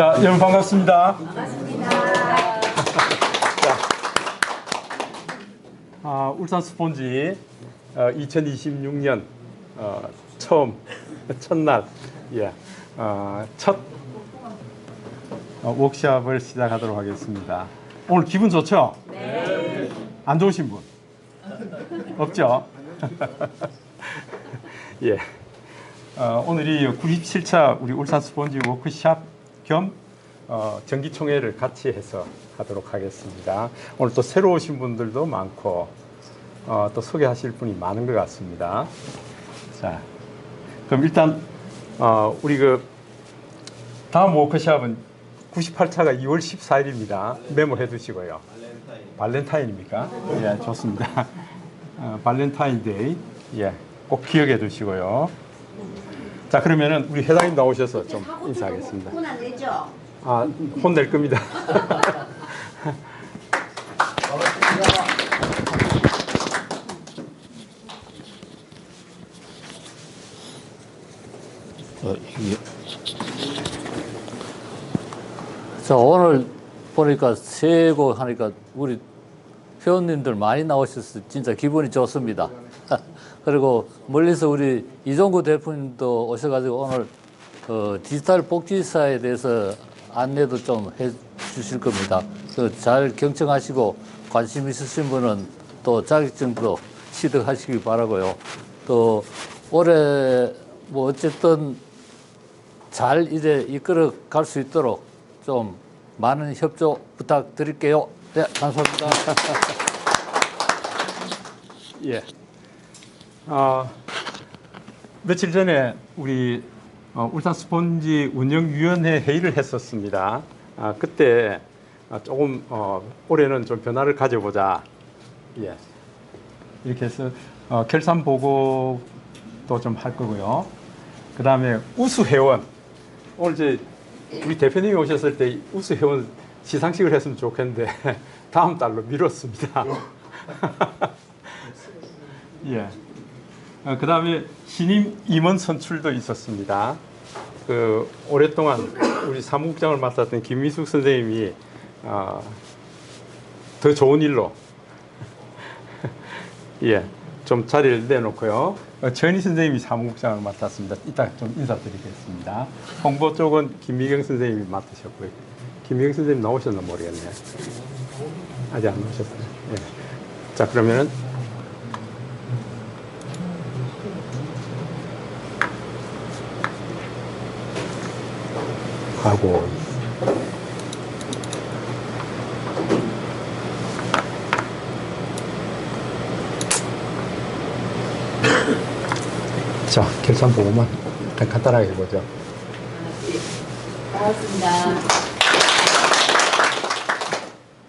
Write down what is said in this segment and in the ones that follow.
자, 여러분 반갑습니다. 자, 아, 울산 스폰지 어, 2026년 어, 처음 첫날 예, 어, 첫 어, 워크샵을 시작하도록 하겠습니다. 오늘 기분 좋죠? 네. 안 좋으신 분? 없죠? 예. 어, 오늘이 97차 우리 울산 스폰지 워크샵 겸 어, 정기총회를 같이 해서 하도록 하겠습니다. 오늘 또 새로 오신 분들도 많고 어, 또 소개하실 분이 많은 것 같습니다. 자, 그럼 일단 어, 우리 그 다음 워크샵은 98차가 2월 14일입니다. 메모해 두시고요. 발렌타인 입니까? 예, 좋습니다. 어, 발렌타인데이. 예, 꼭 기억해 두시고요. 자, 그러면은 우리 회장님 나오셔서 좀 인사하겠습니다. 혼안 내죠? 아, 혼낼 겁니다. 자, 오늘 보니까 새해고 하니까 우리 회원님들 많이 나오셔서 진짜 기분이 좋습니다. 그리고 멀리서 우리 이종구 대표님도 오셔가지고 오늘 어, 디지털 복지사에 대해서 안내도 좀 해 주실 겁니다. 그잘 경청하시고 관심 있으신 분은 또 자격증도 취득하시기 바라고요. 또 올해 뭐 어쨌든 잘 이제 이끌어 갈 수 있도록 좀 많은 협조 부탁드릴게요. 네, 감사합니다. 예. 아, 며칠 전에 우리 어, 울산 스폰지 운영위원회 회의를 했었습니다. 아, 그때 아, 조금 어, 올해는 좀 변화를 가져보자. 예. 이렇게 해서 어, 결산 보고도 좀 할 거고요. 그 다음에 우수 회원. 오늘 이제 우리 대표님이 오셨을 때 우수 회원 시상식을 했으면 좋겠는데 다음 달로 미뤘습니다. 예. 어, 그 다음에 신임 임원 선출도 있었습니다. 그 오랫동안 우리 사무국장을 맡았던 김미숙 선생님이 어, 더 좋은 일로 예, 좀 자리를 내놓고요. 어, 전희 선생님이 사무국장을 맡았습니다. 이따 좀 인사드리겠습니다. 홍보 쪽은 김미경 선생님이 맡으셨고요. 김미경 선생님 나오셨나 모르겠네요. 아직 안 나오셨어요. 예. 자 그러면은 하고 자 결산 보고만 간- 간단하게 해보죠. 반갑습니다.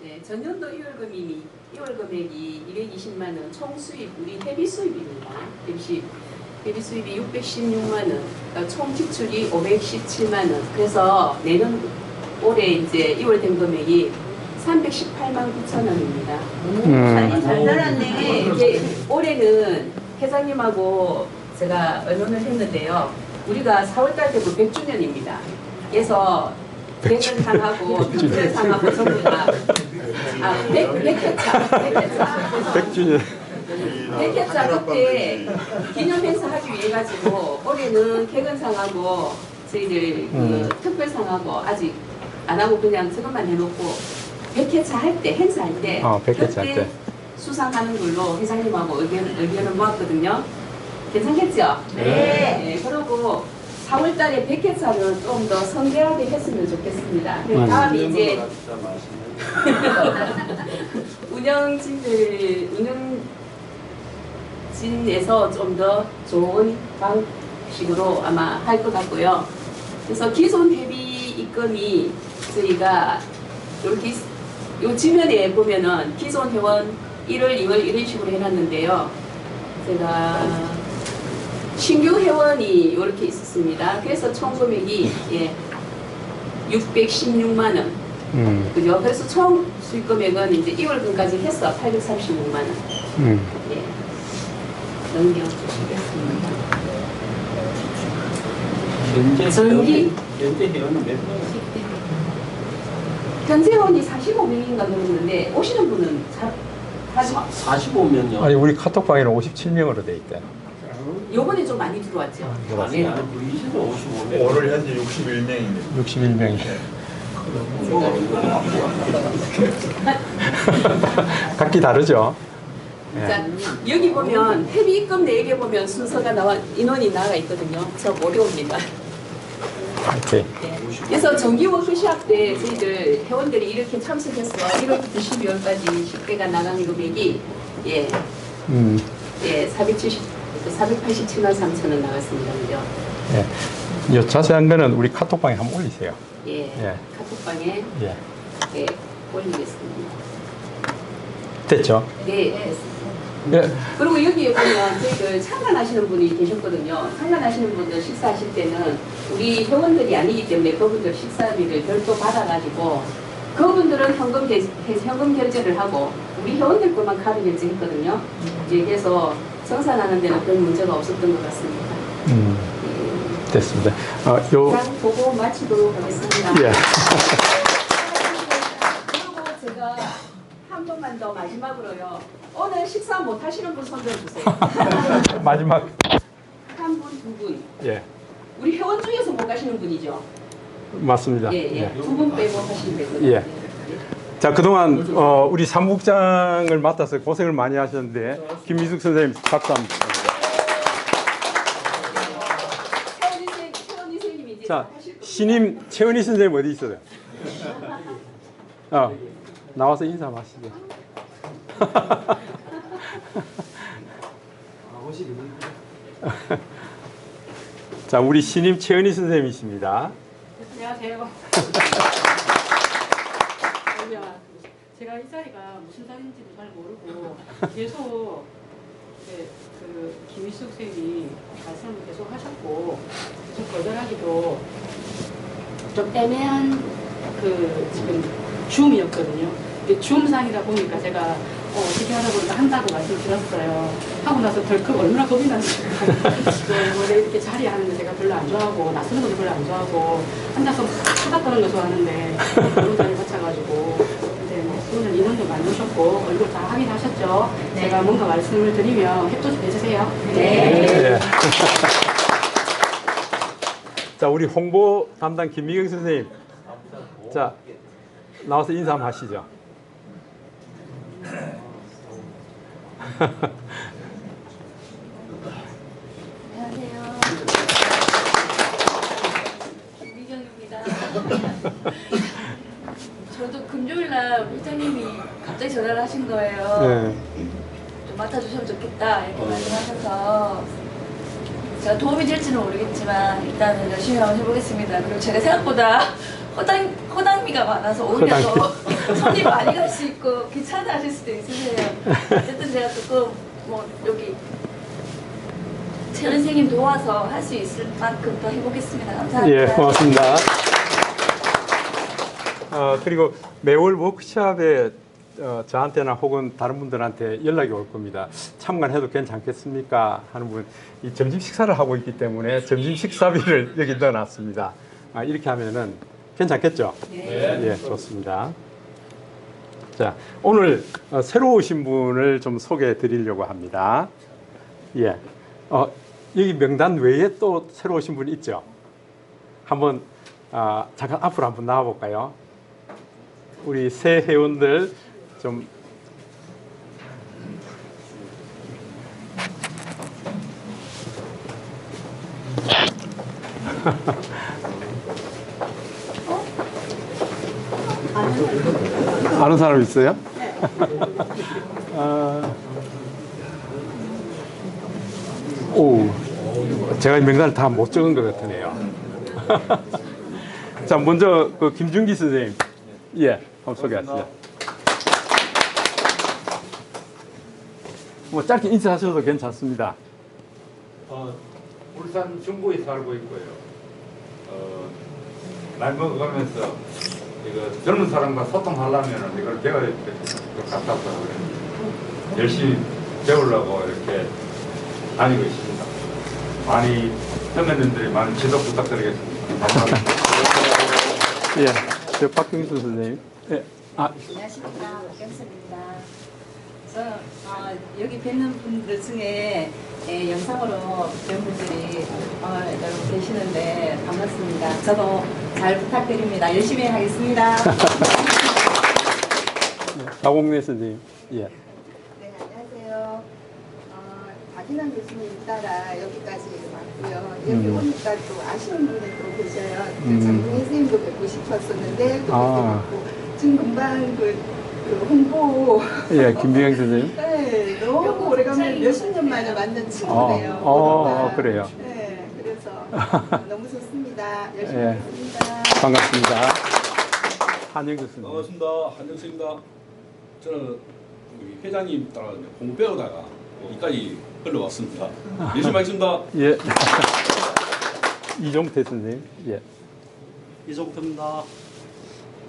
네, 전년도 2월 금액이 2월 금액이 220만 원, 총 수입 우리 회비 수입입니다. 회비 수입, 회비 수입이 616만 원, 총 지출이 517만 원. 그래서 내년 올해 이제 2월 된 금액이 318만 9천 원입니다. 음. 잘 살았네. 이제 올해는 회장님하고 제가 의논을 했는데요. 우리가 4월달 되고 100주년입니다. 그래서 백년상하고 특별상하고 전부 다 아, 백, 백회차, 백회차. 100주년. 백회차 그때 기념 행사 하기 위해 가지고 올해는 개근상하고 저희들 그 음. 특별상하고 아직 안 하고 그냥 저것만 해놓고 백회차 할 때 행사할 때 어, 백회차 할 그때 때. 수상하는 걸로 회장님하고 의견, 의견을 모았거든요. 괜찮겠죠? 네. 그리고 4월 달에 백회차를 좀더 성대하게 했으면 좋겠습니다. 그 음. 다음에 이제 운영진들, 운영 진에서 좀 더 좋은 방식으로 아마 할 것 같고요. 그래서 기존 대비 입금이 저희가 이렇게 있- 요 지면에 보면은 기존 회원 1월, 2월 이런 식으로 해놨는데요. 제가 신규 회원이 이렇게 있었습니다. 그래서 총 금액이 예, 616만 원. 음, 그죠? 그래서 총 수익 금액은 이제 2월분까지 해서 836만 원. 음. 예. 넘겨 주시겠습니다. 현재 전기? 회원, 현재 회원은 몇 명? 현재 회원이 45명인가 넘었는데 오시는 분은 잘 아직 45명요. 아니 우리 카톡방에는 57명으로 돼 있대. 요번에 좀 많이 들어왔죠. 아니, 아니, 보이시죠? 55명. 오늘 현재 61명입니다. 61명이. 각기 다르죠. 예. 자, 여기 보면 회비 입금 내역에 보면 순서가 나와 인원이 나와 있거든요. 저 월요입니다. 오케이. 네. 그래서 정기 워크샵 때 저희들 회원들이 이렇게 참석해서 1월부터 12월까지 10개가 나가는 금액이 예, 음, 예, 470, 487만 3천 원 나갔습니다. 그죠? 예. 요 자세한 거는 우리 카톡방에 한번 올리세요. 예, 예. 카톡방에 예. 예, 올리겠습니다. 됐죠? 네. 예. 그리고 여기에 보면 저희들 참관하시는 분이 계셨거든요. 참관하시는 분들 식사하실 때는 우리 회원들이 아니기 때문에 그분들 식사비를 별도 받아가지고 그분들은 현금, 대, 현금 결제를 하고 우리 회원들 것만 카드 결제했거든요. 이제 그래서 정산하는 데는 별 문제가 없었던 것 같습니다. 음, 예. 됐습니다. 어, 요, 보고 마치도록 하겠습니다. 예. 그리고 제가 한 번만 더 마지막으로요. 오늘 식사 못 하시는 분손좀 주세요. 마지막. 한 분, 두 분. 예. 우리 회원 중에서 못 가시는 분이죠? 맞습니다. 예, 예. 예. 두 분 빼고 하시면 되거든요. 예. 자, 그동안 어, 우리 사무국장을 맡아서 고생을 많이 하셨는데 김미숙 선생님 박수 한번 부탁드립니다. 최원희 선생님, 최원희 선생님이 이제 자, 하실. 신임 최은희 선생님 어디 있어요? 어, 나와서 인사 마시죠. 자, 우리 신임 최은희 선생님이십니다. 안녕하세요. 아니야, 제가 이 자리가 무슨 자리인지도 잘 모르고 계속 이제 그 김희숙 선생님이 말씀을 계속 하셨고 좀 거절하기도 좀 애매한 그 지금 줌이었거든요. 이게 줌상이다 보니까 제가 어, 어떻게 하다 보니까 한다고 말씀드렸어요. 하고 나서 덜컥 얼마나 겁이 났어요. 원래 이렇게 자리 하는 거 제가 별로 안 좋아하고 낯서는 것도 별로 안 좋아하고 앉아서 막 수다 떠는 거 좋아하는데 그런 자리 근데 뭐 오늘 인원도 많이 오셨고 얼굴 다 확인하셨죠? 제가 뭔가 말씀을 드리면 협조 좀 해주세요. 예. 자, 우리 홍보 담당 김미경 선생님. 자, 나와서 인사 한번 하시죠. 안녕하세요. 김미경입니다. 저도 금요일 날 회장님이 갑자기 전화를 하신 거예요. 네. 좀 맡아주시면 좋겠다 이렇게 말씀하셔서 제가 도움이 될지는 모르겠지만 일단은 열심히 한번 해보겠습니다. 그리고 제가 생각보다 허당, 허당미가 많아서 오히려 더 손이 많이 갈 수 있고 귀찮아하실 수도 있으세요. 어쨌든 제가 조금 뭐 여기 최 선생님 도와서 할 수 있을 만큼 더 해보겠습니다. 감사합니다. 예, 고맙습니다. 어, 그리고 매월 워크샵에 어, 저한테나 혹은 다른 분들한테 연락이 올 겁니다. 참관해도 괜찮겠습니까? 하는 분, 이 점심 식사를 하고 있기 때문에 점심 식사비를 여기 넣어놨습니다. 아, 이렇게 하면은 괜찮겠죠? 네. 예, 좋습니다. 자, 오늘 어, 새로 오신 분을 좀 소개해 드리려고 합니다. 예. 어, 여기 명단 외에 또 새로 오신 분이 있죠? 한번 아, 잠깐 앞으로 한번 나와 볼까요? 우리 새 회원들 좀 아는 사람 있어요? 아, 오, 제가 명단을 다 못 적은 것 같으네요. 자, 먼저 그 김준기 선생님, 예, 한번 소개하시죠. 뭐 짧게 인사하셔도 괜찮습니다. 어, 울산 중구에 살고 있고요. 어, 나이 먹어가면서 이거 젊은 사람과 소통하려면 이걸 배워야 될 것 같아서 그래요. 열심히 배우려고 이렇게 다니고 있습니다. 많이 선배님들이 많은 지도 부탁드리겠습니다. 감사합니다. 예, 저 박경수 선생님. 예. 아, 안녕하십니까 박경선입니다. 저 어, 여기 뵙는 분들 중에 예, 영상으로 뵌 분들이 어, 여러분 계시는데 반갑습니다. 저도 잘 부탁드립니다. 열심히 하겠습니다. 박홍래 선생님. 예. 네, 안녕하세요. 어, 박인환 교수님 따라 여기까지 왔고요. 여기 음. 오니까 또 아쉬운 분이 또 계셔요. 그 음. 장동희 선생님도 뵙고 싶었었는데 또 아. 뵙고 지금 금방 그, 그 홍보 예, 김비영 선생님. 네, 너무 오래간만에 몇십 년 만에 만난 친구네요. 어, 어. 그래요. 네, 너무 좋습니다. 열심히 예. 하겠습니다. 반갑습니다. 한영 교수님. 반갑습니다. 한정수입니다. 저는 우리 회장님 따라 공부 배우다가 여기까지 흘러왔습니다. 열심히 하겠습니다. 예. 이종태 선생님. 예. 이종태입니다.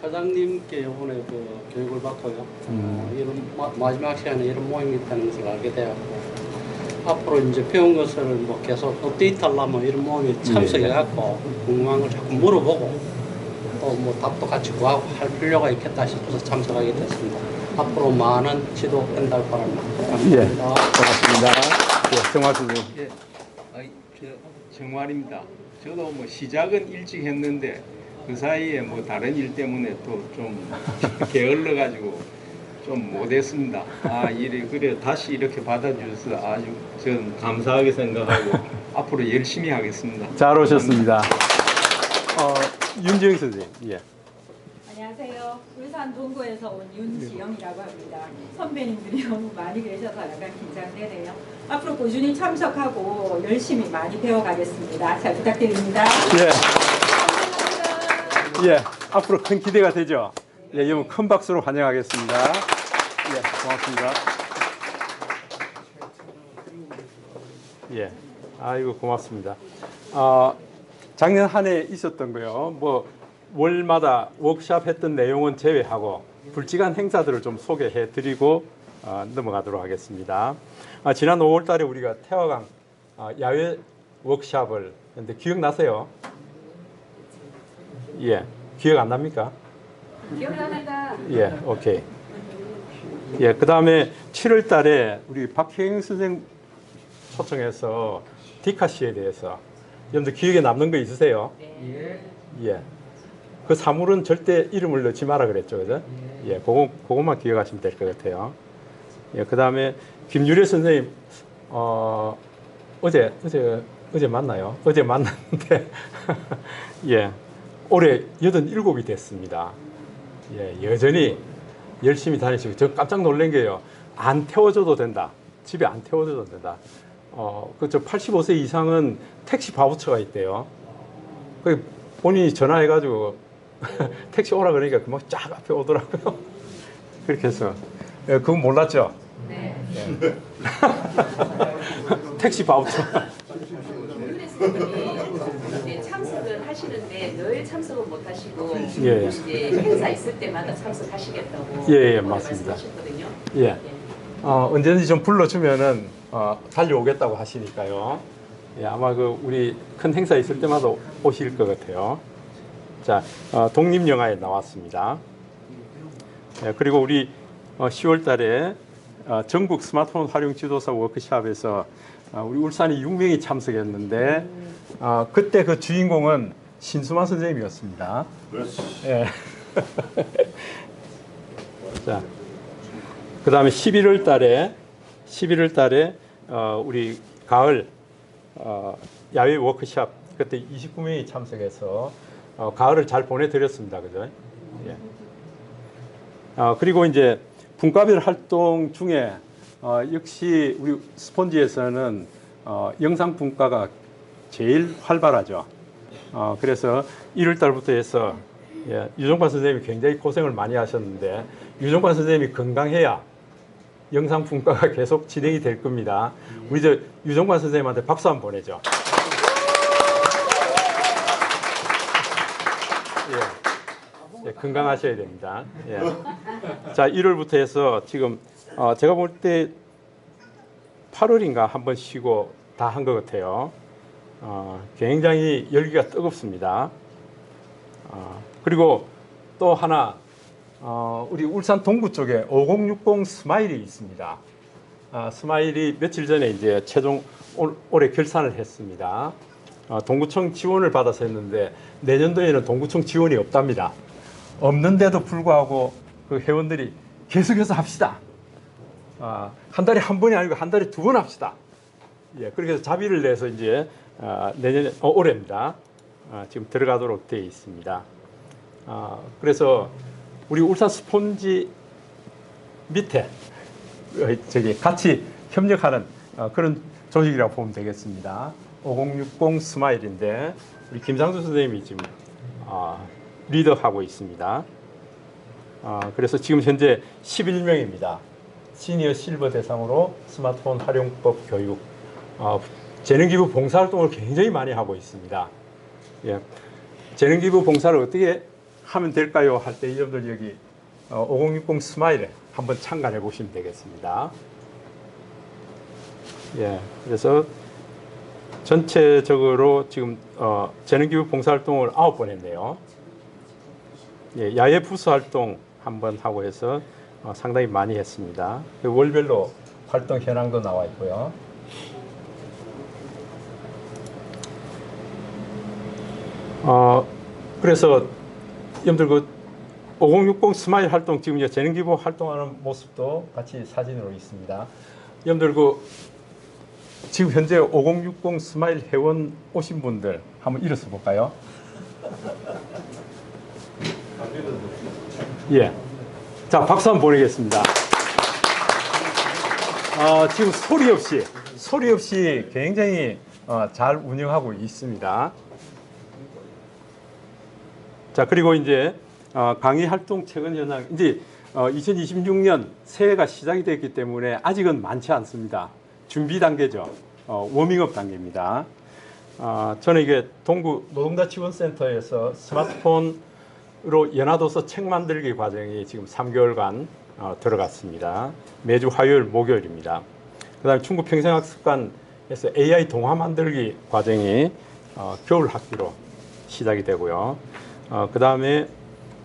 회장님께 이번에 그 교육을 받고요. 음. 어, 이런 마, 마지막 시간에 이런 모임이 있다는 것을 알게 되었고 앞으로 이제 배운 것을 뭐 계속 업데이트 하려면 이런 모임에 예. 참석해갖고 궁금한 걸 자꾸 물어보고 또 뭐 답도 같이 구하고 할 필요가 있겠다 싶어서 참석하게 됐습니다. 앞으로 많은 지도 된다고 바랍니다. 예. 감사합니다. 반갑습니다. 예, 정화 선생님. 예, 아이, 저 정말입니다. 저도 뭐 시작은 일찍 했는데 그 사이에 뭐 다른 일 때문에 또 좀 게을러 가지고 좀 못했습니다. 아 이래 그래 다시 이렇게 받아주셔서 아주 전 감사하게 생각하고 앞으로 열심히 하겠습니다. 잘 오셨습니다. 어, 윤지영 선생님. 예. 안녕하세요. 울산 동구에서 온 윤지영이라고 합니다. 선배님들이 너무 많이 계셔서 약간 긴장되네요. 앞으로 꾸준히 참석하고 열심히 많이 배워가겠습니다. 잘 부탁드립니다. 예. 예. 앞으로 큰 기대가 되죠. 예, 여러분 큰 박수로 환영하겠습니다. 예, 고맙습니다. 예. 아이고 고맙습니다. 아, 작년 한 해 있었던 거요. 뭐 월마다 워크샵 했던 내용은 제외하고 불지간 행사들을 좀 소개해 드리고 어, 넘어가도록 하겠습니다. 아, 지난 5월 달에 우리가 태화강 아, 야외 워크샵을 했는데 기억나세요? 예. 기억 안 납니까? 기억납니다. 예, 오케이. 예, 그 다음에 7월 달에 우리 박혜영 선생 초청해서 디카시에 대해서 여러분들 기억에 남는 거 있으세요? 예. 그 사물은 절대 이름을 넣지 마라 그랬죠, 그죠? 예, 그거, 그것만 기억하시면 될 것 같아요. 예, 그 다음에 김유래 선생님, 어, 어제, 어제, 어제 만나요? 어제 만났는데, 예, 올해 87이 됐습니다. 예, 여전히 열심히 다니시고 저 깜짝 놀란 게요. 안 태워줘도 된다. 집에 안 태워줘도 된다. 어, 그저 85세 이상은 택시 바우처가 있대요. 그 본인이 전화해가지고 택시 오라 그러니까 금방 쫙 앞에 오더라고요. 그렇게 해서 예, 그건 몰랐죠. 네. 예. 택시 바우처. 윤혜 선생님이 이제 참석을 하시는데 늘 참석은 못 하시고 예. 이제 행사 있을 때마다 참석하시겠다고 예, 예, 맞습니다. 말씀하셨거든요. 예. 어, 언제든지 좀 불러주면은 어, 달려오겠다고 하시니까요. 예, 아마 그 우리 큰 행사 있을 때마다 오실 것 같아요. 자, 어, 독립 영화에 나왔습니다. 예, 그리고 우리 어, 10월달에 어, 전국 스마트폰 활용 지도사 워크샵에서 어, 우리 울산이 6명이 참석했는데 어, 그때 그 주인공은 신수만 선생님이었습니다. 예. 자, 그 다음에 11월 달에 11월 달에 어, 우리 가을 어, 야외 워크샵 그때 29명이 참석해서 어, 가을을 잘 보내드렸습니다. 그죠? 예. 어, 그리고 이제 분과별 활동 중에 어, 역시 우리 스폰지에서는 어, 영상 분과가 제일 활발하죠. 어, 그래서 1월 달부터 해서 예, 유종관 선생님이 굉장히 고생을 많이 하셨는데 유종관 선생님이 건강해야 영상 분과가 계속 진행이 될 겁니다. 우리 저 유종관 선생님한테 박수 한번 보내죠. 예. 예, 건강하셔야 됩니다. 예. 자, 1월부터 해서 지금 어, 제가 볼 때 8월인가 한번 쉬고 다 한 것 같아요. 어, 굉장히 열기가 뜨겁습니다. 어, 그리고 또 하나 어, 우리 울산 동구 쪽에 5060 스마일이 있습니다. 아, 스마일이 며칠 전에 이제 최종 올, 올해 결산을 했습니다. 어, 동구청 지원을 받아서 했는데 내년도에는 동구청 지원이 없답니다. 없는데도 불구하고 그 회원들이 계속해서 합시다. 아, 한 달에 한 번이 아니고 한 달에 두 번 합시다. 예, 그렇게 해서 자비를 내서 이제 아, 내년에 어, 올해입니다. 아, 지금 들어가도록 되어 있습니다. 아, 그래서 우리 울산 스폰지 밑에 어, 저기 같이 협력하는 어, 그런 조직이라고 보면 되겠습니다. 5060 스마일인데 우리 김상수 선생님이 지금 아, 리더하고 있습니다. 아, 그래서 지금 현재 11명입니다. 시니어 실버 대상으로 스마트폰 활용법 교육, 어, 재능기부 봉사활동을 굉장히 많이 하고 있습니다. 예. 재능기부 봉사를 어떻게 하면 될까요? 할 때 여러분들 여기 어, 5060 스마일에 한번 참관해 보시면 되겠습니다. 예, 그래서 전체적으로 지금 어, 재능기부 봉사활동을 아홉 번 했네요. 예, 야외 부스 활동 한번 하고 해서 어, 상당히 많이 했습니다. 그 월별로 활동 현황도 나와 있고요. 어, 그래서 여러분들 그 5060 스마일 활동 지금 이제 재능기부 활동하는 모습도 같이 사진으로 있습니다. 여러분들 그 지금 현재 5060 스마일 회원 오신 분들 한번 일어서 볼까요? 예. 자, 박수 한번 보내겠습니다. 어, 지금 소리 없이, 소리 없이 굉장히 어, 잘 운영하고 있습니다. 자, 그리고 이제 어, 강의 활동 최근 현황, 이제 어, 2026년 새해가 시작이 됐기 때문에 아직은 많지 않습니다. 준비 단계죠. 어, 워밍업 단계입니다. 어, 저는 이게 동구 노동자 지원센터에서 스마트폰으로 연화도서 책 만들기 과정이 지금 3개월간 어, 들어갔습니다. 매주 화요일, 목요일입니다. 그 다음에 충북 평생학습관에서 AI 동화 만들기 과정이 어, 겨울 학기로 시작이 되고요. 어, 그 다음에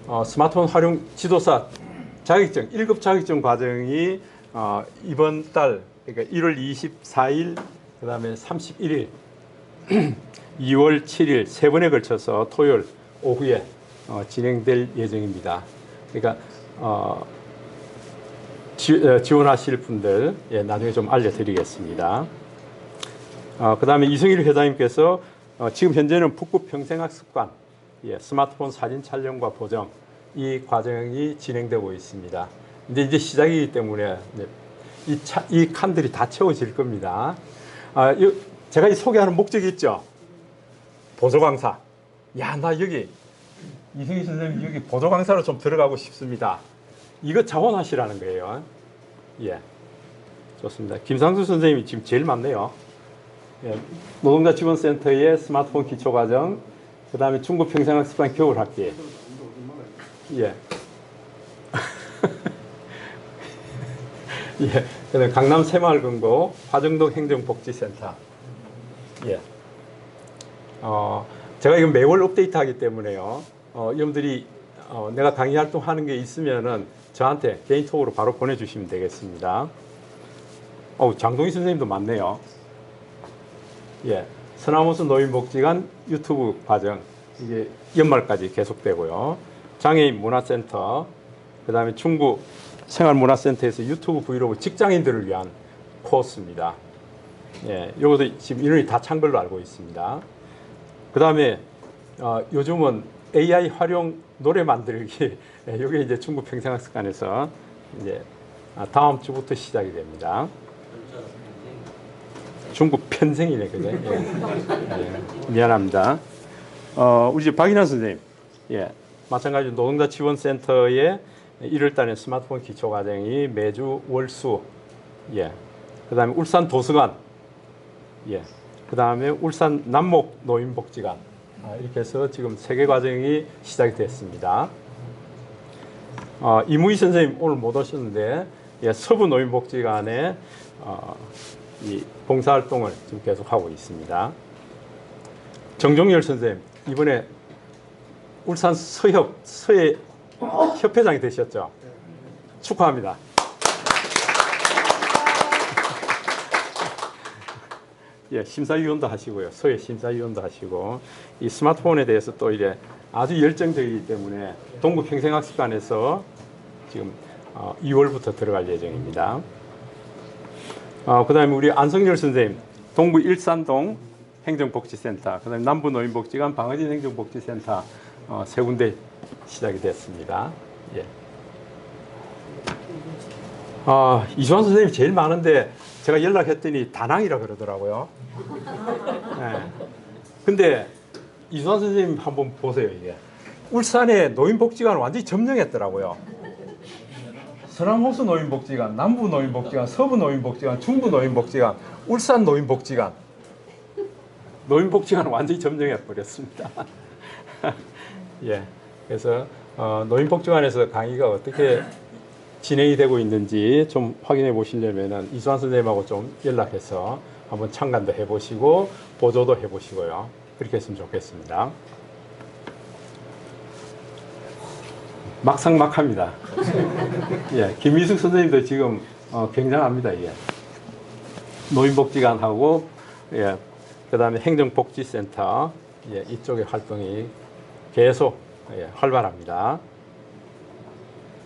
어, 스마트폰 활용 지도사 자격증, 1급 자격증 과정이 어, 이번 달, 그러니까 1월 24일, 그 다음에 31일, 2월 7일 세 번에 걸쳐서 토요일 오후에 어, 진행될 예정입니다. 그러니까 어, 지, 어, 지원하실 분들 예, 나중에 좀 알려드리겠습니다. 어, 그 다음에 이승일 회장님께서 어, 지금 현재는 북구 평생학습관 예, 스마트폰 사진 촬영과 보정 이 과정이 진행되고 있습니다. 근데 이제 시작이기 때문에 네, 이, 차, 이 칸들이 다 채워질 겁니다. 아, 이, 제가 이 소개하는 목적이 있죠. 보조 강사. 야, 나 여기 이승희 선생님 여기 보조 강사로 좀 들어가고 싶습니다. 이거 자원하시라는 거예요. 예, 좋습니다. 김상수 선생님이 지금 제일 많네요. 예, 노동자 지원센터의 스마트폰 기초 과정, 그 다음에 중국 평생학습관 겨울학기. 예. 예. 그다음 강남 새마을금고 화정동 행정복지센터. 예. 어, 제가 이거 매월 업데이트 하기 때문에요. 어, 여러분들이 어, 내가 강의 활동하는 게 있으면은 저한테 개인톡으로 바로 보내주시면 되겠습니다. 어, 장동희 선생님도 많네요. 예. 서남호수 노인 복지관 유튜브 과정 이게 연말까지 계속되고요. 장애인 문화센터, 그 다음에 중구 생활문화센터에서 유튜브 브이로그 직장인들을 위한 코스입니다. 예, 요것도 지금 인원이 다 찬 걸로 알고 있습니다. 그 다음에 어, 요즘은 AI 활용 노래 만들기, 예, 요게 이제 중구 평생학습관에서 이제 아, 다음 주부터 시작이 됩니다. 중국 편생이네, 그죠? 예. 예, 미안합니다. 어, 우리 박인환 선생님, 예, 마찬가지로 노동자 지원센터의 1월달에 스마트폰 기초과정이 매주 월수, 예, 그 다음에 울산 도서관, 예, 그 다음에 울산 남목 노인복지관, 아, 이렇게 해서 지금 세 개 과정이 시작이 됐습니다. 어, 이무희 선생님 오늘 못 오셨는데, 예, 서부 노인복지관에 어, 이 봉사활동을 지금 계속하고 있습니다. 정종열 선생님, 이번에 울산 서협, 서해 협회장이 되셨죠? 축하합니다. 예, 심사위원도 하시고요. 서해 심사위원도 하시고 이 스마트폰에 대해서 또 이래 아주 열정적이기 때문에 동구 평생학습관에서 지금 어, 2월부터 들어갈 예정입니다. 어, 그 다음에 우리 안성열 선생님 동구 일산동 행정복지센터, 그 다음에 남부 노인복지관 방어진 행정복지센터 어, 세 군데 시작이 됐습니다. 예. 아, 이수환 선생님 제일 많은데 제가 연락했더니 다낭이라 그러더라고요. 예. 근데 이수환 선생님 한번 보세요, 이게. 울산의 노인복지관 완전히 점령했더라고요. 서남호수 노인복지관, 남부 노인복지관, 서부 노인복지관, 중부 노인복지관, 울산 노인복지관. 노인복지관은 완전히 점령해 버렸습니다. 예. 그래서 어, 노인복지관에서 강의가 어떻게 진행이 되고 있는지 좀 확인해 보시려면은 이수환 선생님하고 좀 연락해서 한번 참관도 해보시고 보조도 해보시고요. 그렇게 했으면 좋겠습니다. 막상막합니다. 예, 김미숙 선생님도 지금 어, 굉장합니다. 이게 노인복지관하고 예, 그 다음에 행정복지센터 예, 이쪽의 활동이 계속 예, 활발합니다.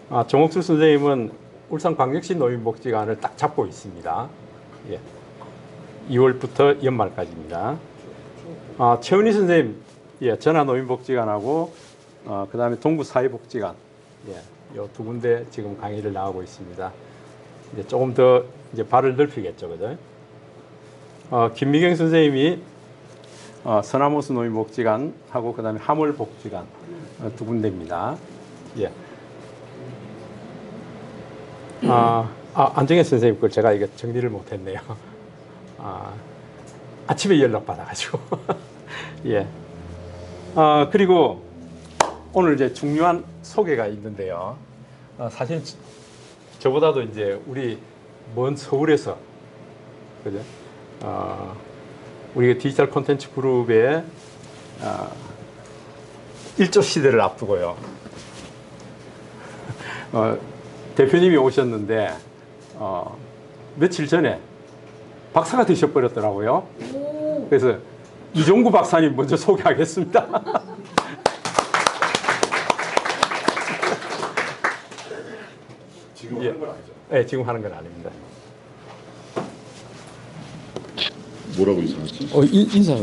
아, 정옥수 선생님은 울산광역시 노인복지관을 딱 잡고 있습니다. 예. 2월부터 연말까지입니다. 아, 최은희 선생님, 예, 전화 노인복지관하고 어, 그 다음에 동구사회복지관, 예, 요두 군데 지금 강의를 나가고 있습니다. 이제 조금 더 이제 발을 넓히겠죠, 그죠? 어, 김미경 선생님이 어, 서남호수 노인 복지관하고 그 다음에 하물 복지관 어, 두 군데입니다. 예. 아, 아 안정혜 선생님 걸 제가 이게 정리를 못했네요. 아, 아침에 연락 받아가지고 예. 아 그리고 오늘 이제 중요한 소개가 있는데요. 아, 사실 저- 저보다도 이제 우리 먼 서울에서 그죠? 아, 우리 디지털 콘텐츠 그룹의 아, 일조 시대를 앞두고요. 어, 대표님이 오셨는데 어, 며칠 전에 박사가 되셔버렸더라고요. 그래서 이종구 박사님 먼저 소개하겠습니다. 지금 예. 하는 건 아니죠? 네, 지금 하는 건 아닙니다. 뭐라고 인사하지? 어, 인, 인사.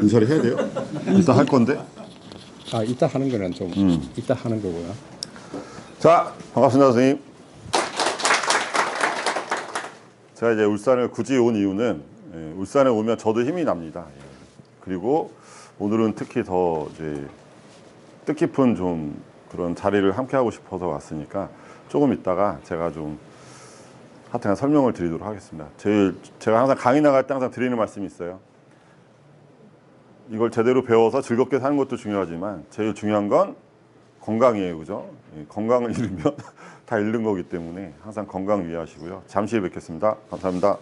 인사를 해야 돼요? 일단 할 건데. 아, 이따 하는 거는 좀 음. 이따 하는 거고요. 자, 반갑습니다, 선생님. 제가 이제 울산을 굳이 온 이유는 예, 울산에 오면 저도 힘이 납니다. 예. 그리고 오늘은 특히 더 이제 뜻깊은 좀 그런 자리를 함께 하고 싶어서 왔으니까 조금 있다가 제가 좀 하여튼 설명을 드리도록 하겠습니다. 제일 제가 항상 강의 나갈 때 항상 드리는 말씀이 있어요. 이걸 제대로 배워서 즐겁게 사는 것도 중요하지만 제일 중요한 건 건강이에요, 그죠? 예, 건강을 잃으면 다 잃는 거기 때문에 항상 건강 유의하시고요. 잠시 후에 뵙겠습니다. 감사합니다.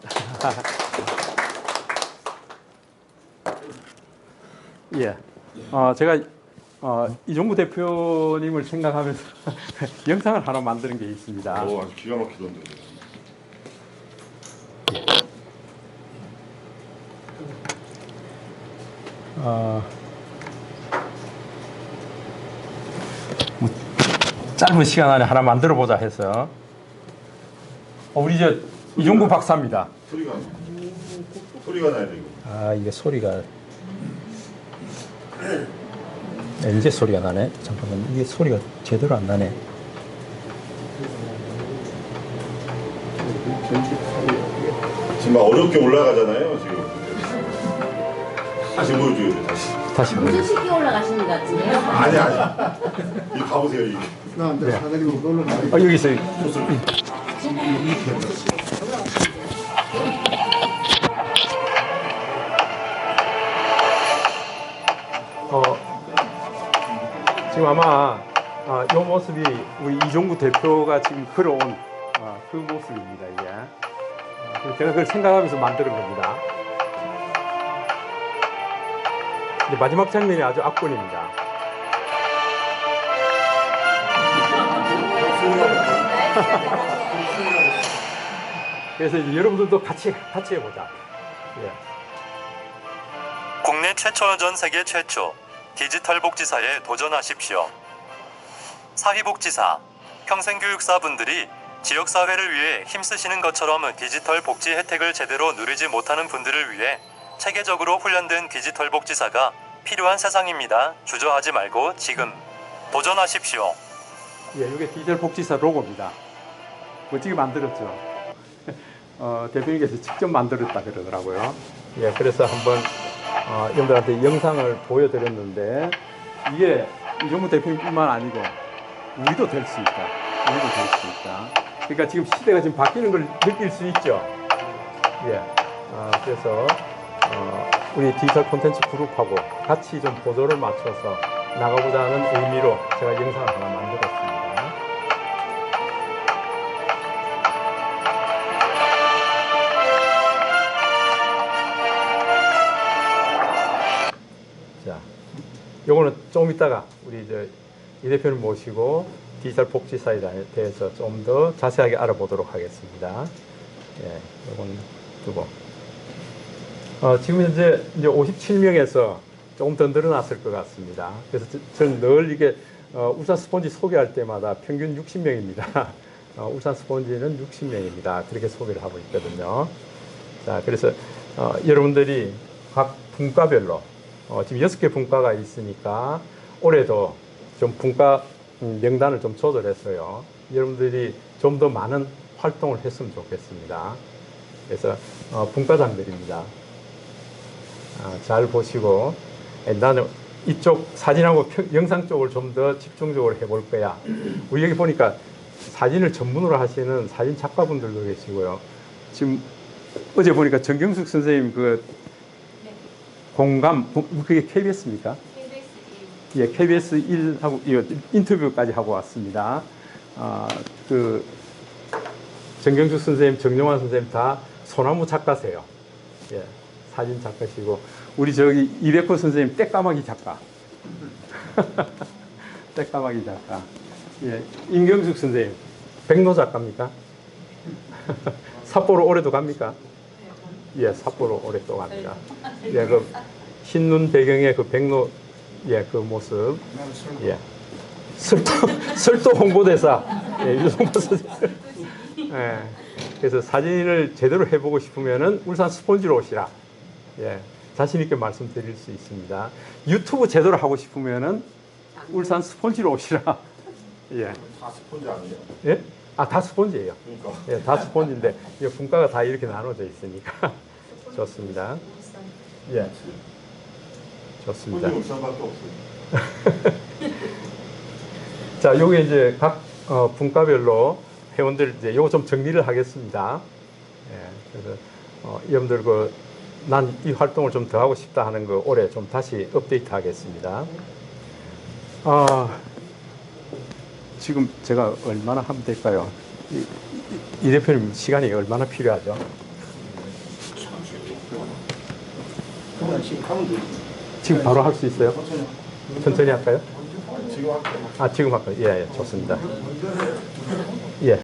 예. 어, 제가 어, 이종구 대표님을 생각하면서 영상을 하나 만드는 게 있습니다. 오, 아주 기가 막히던데. 어, 뭐 짧은 시간 안에 하나 만들어 보자 해서 어, 우리 저 이종구 박사입니다. 소리가 소리가 나야 돼 이거. 아 이게 소리가 네, 이제 소리가 나네. 잠깐만 이게 소리가 제대로 안 나네. 지금 막 어렵게 올라가잖아요, 지금. 다시 보여줘야 돼, 다시. 다시 무슨 쉽게 올라가시는 것 같은데요? 아니 아니. 이거 가보세요, 이거. 네. 어, 여기 있어요. 어, 지금 아마 어, 이 모습이 우리 이종구 대표가 지금 걸어온 어, 그 모습입니다, 이게. 어, 그래서 제가 그걸 생각하면서 만드는 겁니다. 이제 마지막 장면이 아주 압권입니다. 그래서 여러분들도 같이 같이 해보자. 예. 국내 최초 전 세계 최초 디지털 복지사에 도전하십시오. 사회복지사, 평생교육사 분들이 지역사회를 위해 힘쓰시는 것처럼 디지털 복지 혜택을 제대로 누리지 못하는 분들을 위해 체계적으로 훈련된 디지털 복지사가 필요한 세상입니다. 주저하지 말고 지금 도전하십시오. 예, 이게 디지털 복지사 로고입니다. 멋지게 만들었죠. 어, 대표님께서 직접 만들었다 그러더라고요. 예, 그래서 한번 어, 여러분들한테 영상을 보여드렸는데 이게 이종무 대표님뿐만 아니고 우리도 될 수 있다. 우리도 될 수 있다. 그러니까 지금 시대가 지금 바뀌는 걸 느낄 수 있죠. 예, 아, 그래서 어, 우리 디지털 콘텐츠 그룹하고 같이 좀 보조를 맞춰서 나가보자는 의미로 제가 영상을 하나 만들었습니다. 요거는 좀 이따가 우리 이제 이 대표님 모시고 디지털 복지사에 대해서 좀 더 자세하게 알아보도록 하겠습니다. 예, 요건 두고. 어, 지금 현재 이제 57명에서 조금 더 늘어났을 것 같습니다. 그래서 저- 저는 늘 이게 어, 울산 스폰지 소개할 때마다 평균 60명입니다. 어, 울산 스폰지는 60명입니다. 그렇게 소개를 하고 있거든요. 자, 그래서 어, 여러분들이 각 분과별로 어, 지금 여섯 개 분과가 있으니까 올해도 좀 분과 음, 명단을 좀 조절했어요. 여러분들이 좀 더 많은 활동을 했으면 좋겠습니다. 그래서 어, 분과장들입니다. 아, 잘 보시고 에, 나는 이쪽 사진하고 평- 영상 쪽을 좀 더 집중적으로 해볼 거야. 우리 여기 보니까 사진을 전문으로 하시는 사진 작가분들도 계시고요. 지금 어제 보니까 정경숙 선생님 그 공감 부- 그게 KBS입니까? 예, KBS 1하고 인터뷰까지 하고 왔습니다. 아, 그 정경숙 선생님, 정용환 선생님 다 소나무 작가세요. 예, 사진 작가시고 우리 저기 이백호 선생님 떼까마귀 작가. 떼까마귀 작가. 예, 임경숙 선생님 백로 작가입니까? 삿포로 올해도 갑니까? 예, 삿포로 또 갑니다. 예, 그 흰눈 배경의 그 백로 예, 그 모습. 예. 설도 설도 홍보대사. 예, 유성보. 예. 그래서 사진을 제대로 해 보고 싶으면은 울산 스폰지로 오시라. 예. 자신 있게 말씀드릴 수 있습니다. 유튜브 제대로 하고 싶으면은 울산 스폰지로 오시라. 예. 다 스폰지 아니에요? 예? 아, 다 스폰지예요. 예, 다 스폰지인데 이 분과가 다 이렇게 나눠져 있으니까 좋습니다. 예. 좋습니다. 자, 요게 이제 각 어, 분과별로 회원들 이제 요거 좀 정리를 하겠습니다. 예, 그래서 어, 여러분들 그 난 이 활동을 좀 더 하고 싶다 하는 거 올해 좀 다시 업데이트 하겠습니다. 아, 지금 제가 얼마나 하면 될까요? 이, 이- 이 대표님 시간이 얼마나 필요하죠? 지금 바로 할 수 있어요? 천천히 할까요? 아, 지금 할까요? 예, 예, 좋습니다. 예.